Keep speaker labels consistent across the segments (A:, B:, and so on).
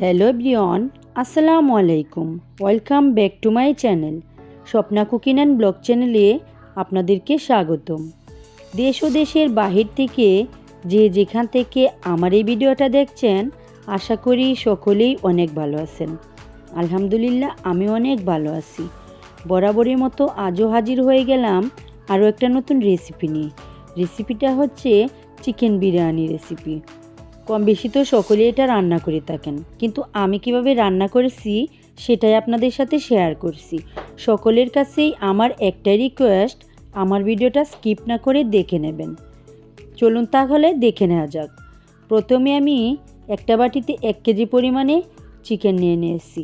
A: Hello ব্রিয়ন, আসসালামু আলাইকুম। Welcome back to my channel. Swapna cooking and blog চ্যানেলে আপনাদেরকে স্বাগতম। দেশ ও দেশের বাহির থেকে যে যেখান থেকে আমার এই ভিডিওটা দেখছেন, আশা করি সকলেই অনেক ভালো আছেন। আলহামদুলিল্লাহ, আমি অনেক ভালো আছি। বরাবরের মতো আজও হাজির হয়ে গেলাম আরও একটা নতুন রেসিপি নিয়ে। রেসিপিটা হচ্ছে চিকেন বিরিয়ানি রেসিপি। কম বেশি তো সকলে এটা রান্না করে থাকেন। কিন্তু আমি কীভাবে রান্না করেছি, সেটাই আপনাদের সাথে শেয়ার করছি। সকলের কাছেই আমার একটাই রিকোয়েস্ট আমার ভিডিওটা স্কিপ না করে দেখে নেবেন। চলুন তাহলে দেখে নেওয়া যাক। প্রথমে আমি একটা বাটিতে এক কেজি পরিমাণে চিকেন নিয়ে নিয়েছি।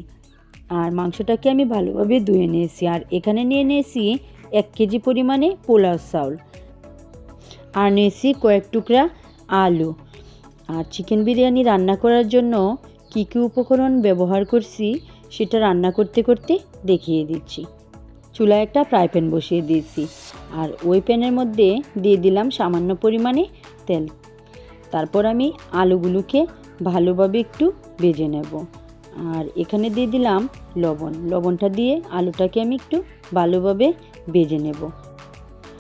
A: আর মাংসটাকে আমি ভালোভাবে ধুয়ে নিয়েছি। আর এখানে নিয়ে নিয়েছি এক কেজি পরিমাণে পোলাও চাউল। আর নিয়েছি কয়েক টুকরা আলু। আর চিকেন বিরিয়ানি রান্না করার জন্য কী কী উপকরণ ব্যবহার করছি সেটা রান্না করতে করতে দেখিয়ে দিচ্ছি। চুলায় একটা ফ্রাই প্যান বসিয়ে দিয়েছি আর ওই প্যানের মধ্যে দিয়ে দিলাম সামান্য পরিমাণে তেল। তারপর আমি আলুগুলোকে ভালোভাবে একটু ভেজে নেব। আর এখানে দিয়ে দিলাম লবণ। লবণটা দিয়ে আলুটাকে আমি একটু ভালোভাবে ভেজে নেব।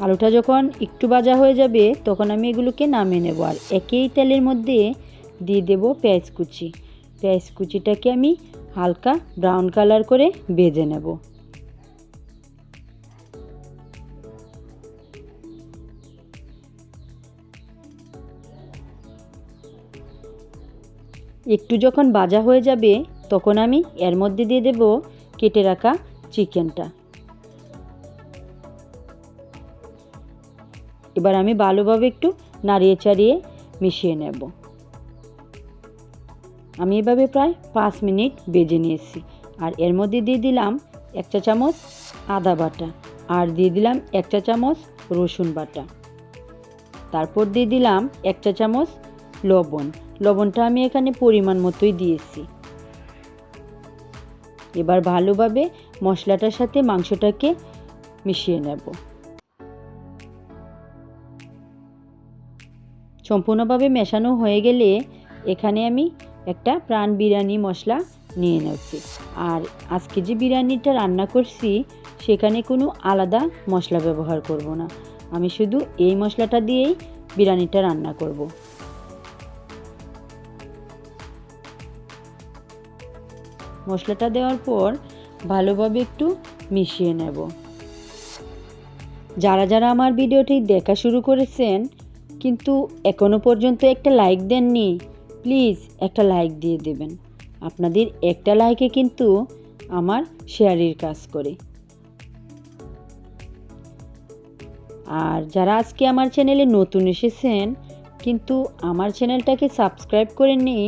A: আলুটা যখন একটু ভাজা হয়ে যাবে, তখন আমি এগুলোকে নামিয়ে নেব। আর একই তেলের মধ্যে দিয়ে দেব পেঁয়াজ কুচি। পেঁয়াজ কুচিটাকে আমি হালকা ব্রাউন কালার করে ভেজে নেব। একটু যখন ভাজা হয়ে যাবে, তখন আমি এর মধ্যে দিয়ে দেব কেটে রাখা চিকেনটা। এবার আমি ভালোভাবে একটু নাড়িয়ে চাড়িয়ে মিশিয়ে নেব। আমি এভাবে প্রায় পাঁচ মিনিট বেজে নিয়েছি। আর এর মধ্যে দিয়ে দিলাম এক চা চামচ আদা বাটা আর দিয়ে দিলাম এক চা চামচ রসুন বাটা। তারপর দিয়ে দিলাম এক চা চামচ লবণ। লবণটা আমি এখানে পরিমাণ মতোই দিয়েছি। এবার ভালোভাবে মশলাটার সাথে মাংসটাকে মিশিয়ে নেব। সম্পূর্ণভাবে মেশানো হয়ে গেলে এখানে আমি একটা প্রাণ বিরিয়ানি মশলা নিয়ে নেছি আর আজকে যে বিরিয়ানিটা রান্না করছি, সেখানে কোনো আলাদা মশলা ব্যবহার করব না। আমি শুধু এই মশলাটা দিয়েই বিরিয়ানিটা রান্না করব। মশলাটা দেওয়ার পর ভালোভাবে একটু মিশিয়ে নেব। যারা যারা আমার ভিডিওটি দেখা শুরু করেছেন কিন্তু এখনও পর্যন্ত একটা লাইক দেননি। প্লিজ একটা লাইক দিয়ে দেবেন। আপনাদের একটা লাইকে কিন্তু আমার শেয়ারের কাজ করে। আর যারা আজকে আমার চ্যানেলে নতুন এসেছেন, কিন্তু আমার চ্যানেলটাকে সাবস্ক্রাইব করেননি,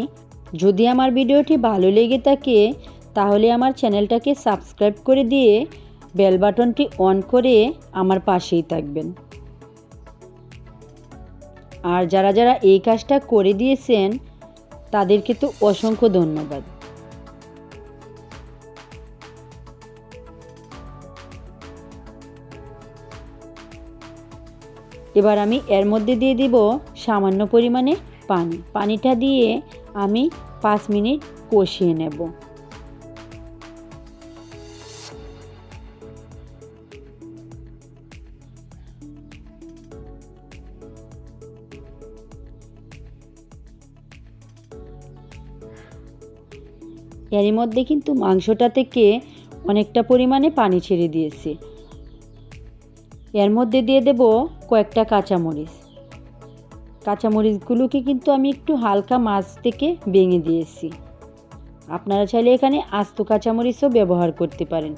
A: যদি আমার ভিডিওটি ভালো লেগে থাকে, তাহলে আমার চ্যানেলটাকে সাবস্ক্রাইব করে দিয়ে বেল বাটনটি অন করে আমার পাশেই থাকবেন। আর যারা যারা এই কাজটা করে দিয়েছেন, তাদেরকে তো অসংখ্য ধন্যবাদ। এবার আমি এর মধ্যে দিয়ে দিব সামান্য পরিমাণে পানি। পানিটা দিয়ে আমি পাঁচ মিনিট কষিয়ে নেব। এরই মধ্যে কিন্তু মাংসটা থেকে অনেকটা পরিমাণে পানি ছেড়ে দিয়েছে। এর মধ্যে দিয়ে দেব কয়েকটা কাঁচামরিচ। কাঁচামরিচগুলোকে কিন্তু আমি একটু হালকা মাছ থেকে ভেঙে দিয়েছি। আপনারা চাইলে এখানে আস্ত কাঁচামরিচও ব্যবহার করতে পারেন।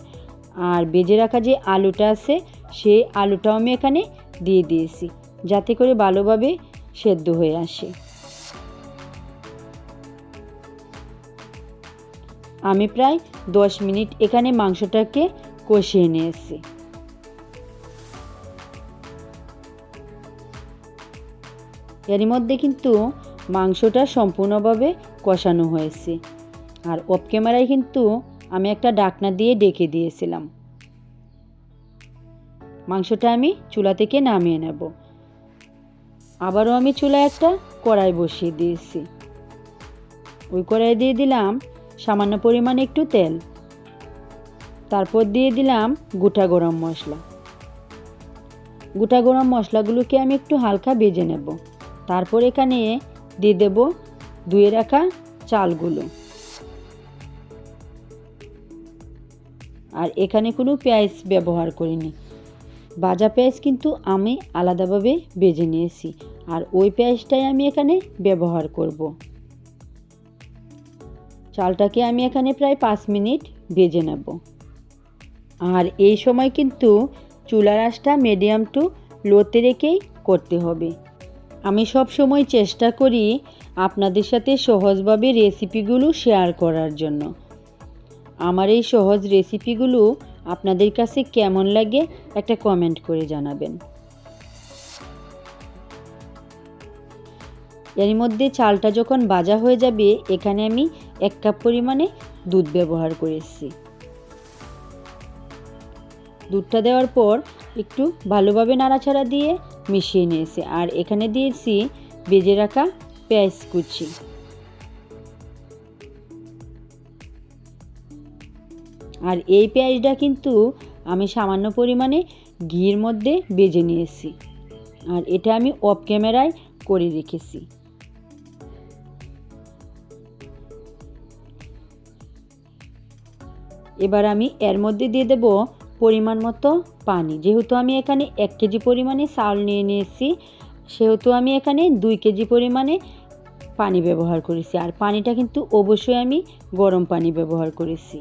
A: আর বেজে রাখা যে আলুটা আছে, সেই আলুটাও আমি এখানে দিয়ে দিয়েছি, যাতে করে ভালোভাবে সেদ্ধ হয়ে আসে। আমি প্রায় দশ মিনিট এখানে মাংসটাকে কষিয়ে নিয়েছি। এরই মধ্যে কিন্তু মাংসটা সম্পূর্ণভাবে কষানো হয়েছে। আর অফ ক্যামেরায় কিন্তু আমি একটা ডাকনা দিয়ে ডেকে দিয়েছিলাম। মাংসটা আমি চুলা থেকে নামিয়ে নেব। আবারও আমি চুলায় একটা কড়াই বসিয়ে দিয়েছি। ওই কড়াই দিয়ে দিলাম সামান্য পরিমাণে একটু তেল। তারপর দিয়ে দিলাম গোটা গরম মশলা। গোটা গরম মশলাগুলোকে আমি একটু হালকা ভেজে নেব। তারপর এখানে দিয়ে দেব ধুয়ে রাখা চালগুলো। আর এখানে কোনো পেঁয়াজ ব্যবহার করিনি। ভাজা পেঁয়াজ কিন্তু আমি আলাদাভাবে বেজে নিয়েছি। আর ওই পেঁয়াজটাই আমি এখানে ব্যবহার করব। চালটাকে আমি এখানে প্রায় পাঁচ মিনিট ভেজে নেব। আর এই সময় কিন্তু চুলার আঁচটা মিডিয়াম টু লোতে রেখেই করতে হবে। আমি সব সময় চেষ্টা করি আপনাদের সাথে সহজভাবে রেসিপিগুলো শেয়ার করার জন্য। আমার এই সহজ রেসিপিগুলো আপনাদের কাছে কেমন লাগে একটা কমেন্ট করে জানাবেন। এর মধ্যে চালটা যখন ভাজা হয়ে যাবে, এখানে আমি এক কাপ পরিমাণে দুধ ব্যবহার করেছি। দুধটা দেওয়ার পর একটু ভালোভাবে নাড়াচাড়া দিয়ে মিশিয়ে নিয়েছি। আর এখানে দিয়েছি বেজে রাখা পেঁয়াজ কুচি। আর এই পেঁয়াজটা কিন্তু আমি সামান্য পরিমাণে ঘির মধ্যে বেজে নিয়েছি। আর এটা আমি অফ ক্যামেরায় করে রেখেছি। এবার আমি এর মধ্যে দিয়ে দেব পরিমাণ মতো পানি। যেহেতু আমি এখানে এক কেজি পরিমাণে চাল নিয়ে নিয়েছি, সেহেতু আমি এখানে দুই কেজি পরিমাণে পানি ব্যবহার করেছি। আর পানিটা কিন্তু অবশ্যই আমি গরম পানি ব্যবহার করেছি।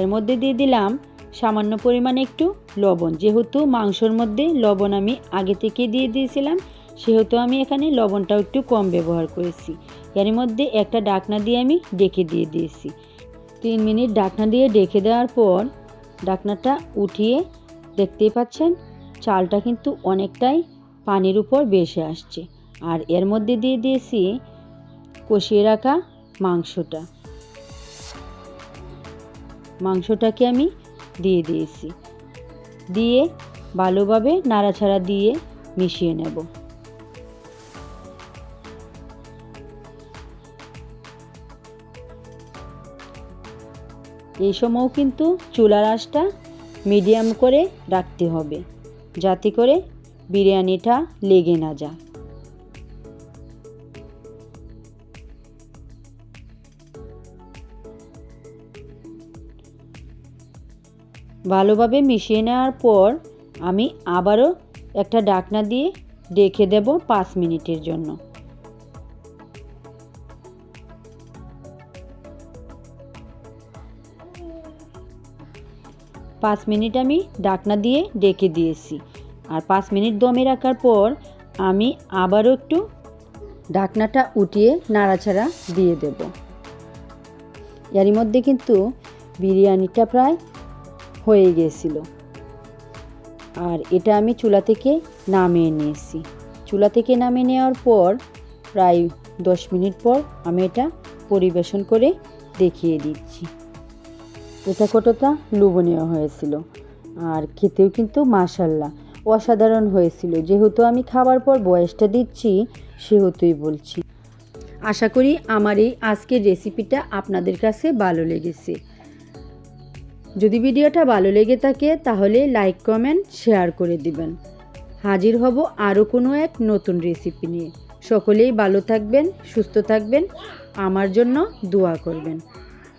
A: এর মধ্যে দিয়ে দিলাম সামান্য পরিমাণে একটু লবণ। যেহেতু মাংসর মধ্যে লবণ আমি আগে থেকে দিয়ে দিয়েছিলাম সেহেতু আমি এখানে লবণটাও একটু কম ব্যবহার করেছি। এর মধ্যে একটা ডাকনা দিয়ে আমি ডেকে দিয়ে দিয়েছি। তিন মিনিট ডাকনা দিয়ে ডেকে দেওয়ার পর ডাকনাটা উঠিয়ে দেখতেই পাচ্ছেন, চালটা কিন্তু অনেকটাই পানির উপর বেসে আসছে। আর এর মধ্যে দিয়ে দিয়েছি কষিয়ে রাখা মাংসটা। মাংসটাকে আমি দিয়ে দিয়েছি। দিয়ে ভালোভাবে নাড়াছাড়া দিয়ে মিশিয়ে নেব। এই সময়ও কিন্তু চুলার আঁচটা মিডিয়াম করে রাখতে হবে, যাতে করে বিরিয়ানিটা লেগে না যায়। ভালোভাবে মিশিয়ে নেওয়ার পর আমি আবারও একটা ডাকনা দিয়ে ডেকে দেব পাঁচ মিনিটের জন্য। পাঁচ মিনিট আমি ডাকনা দিয়ে ডেকে দিয়েছি। আর পাঁচ মিনিট দমে রাখার পর আমি আবারও একটু ঢাকনাটা উঠিয়ে নাড়াচাড়া দিয়ে দেব। এরই মধ্যে কিন্তু বিরিয়ানিটা প্রায় হয়ে গিয়েছিল আর এটা আমি চুলা থেকে নামিয়ে নিয়েছি। চুলা থেকে নামিয়ে নেওয়ার পর প্রায় দশ মিনিট পর আমি এটা পরিবেশন করে দেখিয়ে দিচ্ছি। কতটা? লোভনীয় হয়েছিল। আর খেতেও কিন্তু মাশাল্লাহ অসাধারণ হয়েছিল। যেহেতু আমি খাবার পর বয়সটা দিচ্ছি, সেহেতুই বলছি। আশা করি আমার এই আজকের রেসিপিটা আপনাদের কাছে ভালো লেগেছে। যদি ভিডিওটা ভালো লেগে থাকে, তাহলে লাইক, কমেন্ট, শেয়ার করে দিবেন। হাজির হব আরও কোনো এক নতুন রেসিপি নিয়ে। সকলেই ভালো থাকবেন, সুস্থ থাকবেন, আমার জন্য দোয়া করবেন।